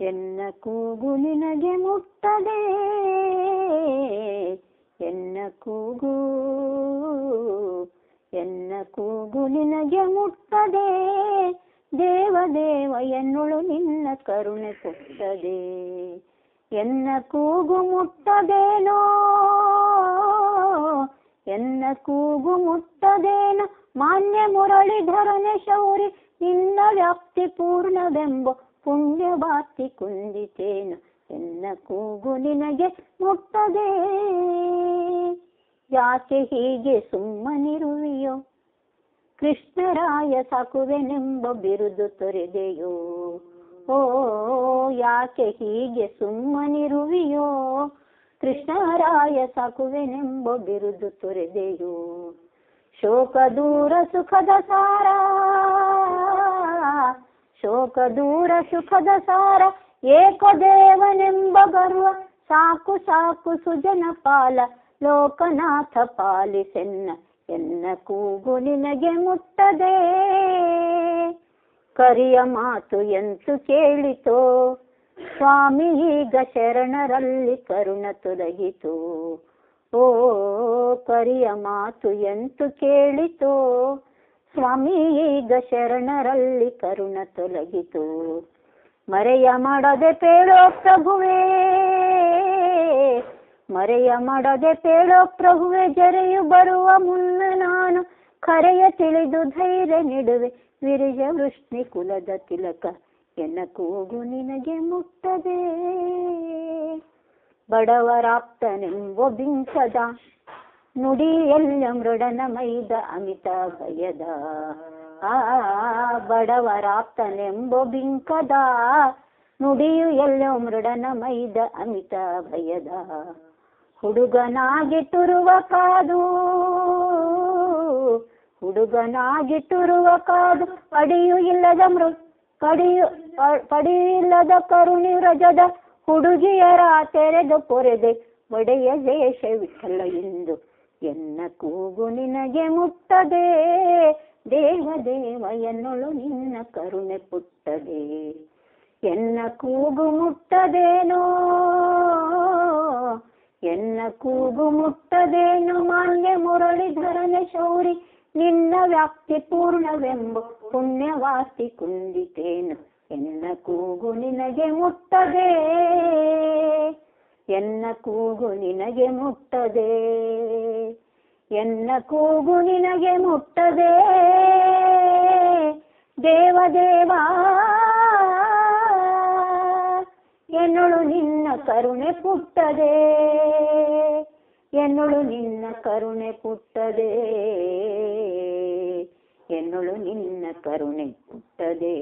ಎನ್ನ ಕೂಗು ನಿನಗೆ ಮುಟ್ಟದೆ? ಎನ್ನ ಕೂಗು ಎನ್ನ ಕೂಗು ನಿನಗೆ ಮುಟ್ಟದೆ? ದೇವ ದೇವ ಎನ್ನುಳು ನಿನ್ನ ಕರುಣೆ ಕೊಟ್ಟದೆ. ಎನ್ನ ಕೂಗು ಮುಟ್ಟದೇನೋ? ಎನ್ನ ಕೂಗು ಮುಟ್ಟದೇನ? ಮಾನ್ಯ ಮುರಳೀಧರನೆ ಶೌರಿ, ನಿನ್ನ ವ್ಯಾಪ್ತಿ ಪೂರ್ಣವೆಂಬ ಪುಣ್ಯ ಬಾತಿ ಕುಂದಿತೇನು? ಎನ್ನ ಕೂಗು ನಿನಗೆ ಮುಟ್ಟದೆ? ಯಾಕೆ ಹೀಗೆ ಸುಮ್ಮನಿರುವಿಯೋ? ಕೃಷ್ಣರಾಯ ಸಾಕುವೆನೆಂಬ ಬಿರುದು ತೊರೆದೆಯೋ? ಓ, ಯಾಕೆ ಹೀಗೆ ಸುಮ್ಮನಿರುವಿಯೋ? ಕೃಷ್ಣರಾಯ ಸಾಕುವೆನೆಂಬ ಬಿರುದು ತೊರೆದೆಯು? ಶೋಕ ದೂರ ಸುಖದ ಸಾರ. ಶೋಕ ದೂರ ಸುಖದ ಸಾರ. ಏಕದೇವನೆಂಬ ಗರ್ವ. ಸಾಕು ಸಾಕು ಸುಜನ ಪಾಲ. ಲೋಕನಾಥ ಪಾಲಿಸೆನ್ನ. ಎನ್ನ ಕೂಗು ನಿನಗೆ ಮುಟ್ಟದೆ. ಕರಿಯ ಮಾತು ಎಂತು ಕೇಳಿತೋ? ಸ್ವಾಮಿ, ಈಗ ಶರಣರಲ್ಲಿ ಕರುಣ ತೊಲಗಿತು. ಓ ಕರಿಯ ಮಾತು ಎಂತು ಕೇಳಿತು. ಸ್ವಾಮಿ, ಈಗ ಶರಣರಲ್ಲಿ ಕರುಣ ತೊಲಗಿತು. ಮರೆಯ ಮಾಡದೆ ಪೇಳೋ ಪ್ರಭುವೇ, ಮರೆಯ ಮಾಡದೆ ಪೇಳೋ ಪ್ರಭುವೆ, ಜರೆಯು ಬರುವ ಮುನ್ನ ನಾನು ಕರೆಯ ತಿಳಿದು ಧೈರ್ಯ ನೆಡುವೆ. ವಿರಿಜ ವೃಷ್ಣಿ ಕುಲದ ತಿಲಕ ಎನ್ನ ಕೂಗು ನಿನಗೆ ಮುಟ್ಟದೆ? ಬಡವರಾಪ್ತನೆಂಬ ನುಡಿ ಎಲ್ಲ ಮೃಡನ ಮೈದ ಅಮಿತ ಭಯದ. ಆ, ಬಡವರಾಪ್ತನೆಂಬ ಬಿಂಕದ, ನುಡಿಯು ಎಲ್ಲೋ ಮೃಡನ ಮೈದ ಅಮಿತ ಭಯದ. ಹುಡುಗನಾಗಿಟ್ಟುರುವ ಕಾದು ಹುಡುಗನಾಗಿಟ್ಟುರುವ ಕಾದು ಪಡೆಯೂ ಇಲ್ಲದ ಮೃ ಪಡಿಯು ಪ- ಪಡಿಯು ಇಲ್ಲದ ಕರುಣಿ ವ್ರಜದ ಹುಡುಗಿಯರ ತೆರೆದು ಪೊರೆದೆ ಒಡೆಯ ದೇಶ ವಿಠಲ ಎಂದು ಎನ್ನ ಕೂಗು ನಿನಗೆ ಮುಟ್ಟದೆ? ದೇವ ದೇವ ಎನ್ನೊಳು ನಿನ್ನ ಕರುಣೆ ಪುಟ್ಟದೆ, ಎನ್ನ ಕೂಗು ಮುಟ್ಟದೇನೋ? ಎನ್ನ ಕೂಗು ಮುಟ್ಟದೇನು? ಮಾನ್ಯ ಮುರಳೀಧರನ ಶೌರಿ, ನಿನ್ನ ವ್ಯಾಪ್ತಿ ಪೂರ್ಣವೆಂಬ ಪುಣ್ಯವಾಸಿ ಕುಂದಿತೇನು? ಎನ್ನ ಕೂಗು ನಿನಗೆ ಮುಟ್ಟದೆ? ಎನ್ನ ಕೂಗು ನಿನಗೆ ಮುಟ್ಟದೆ? ಎನ್ನ ಕೂಗು ನಿನಗೆ ಮುಟ್ಟದೆ? ದೇವ ದೇವಾ, ಎನ್ನುಳು ನಿನ್ನ ಕರುಣೆ ಪುಟ್ಟದೆ? ಎನ್ನುಳು ನಿನ್ನ ಕರುಣೆ ಪುಟ್ಟದೆ? ಎನ್ನುಳು ನಿನ್ನ ಕರುಣೆ ಪುಟ್ಟದೆ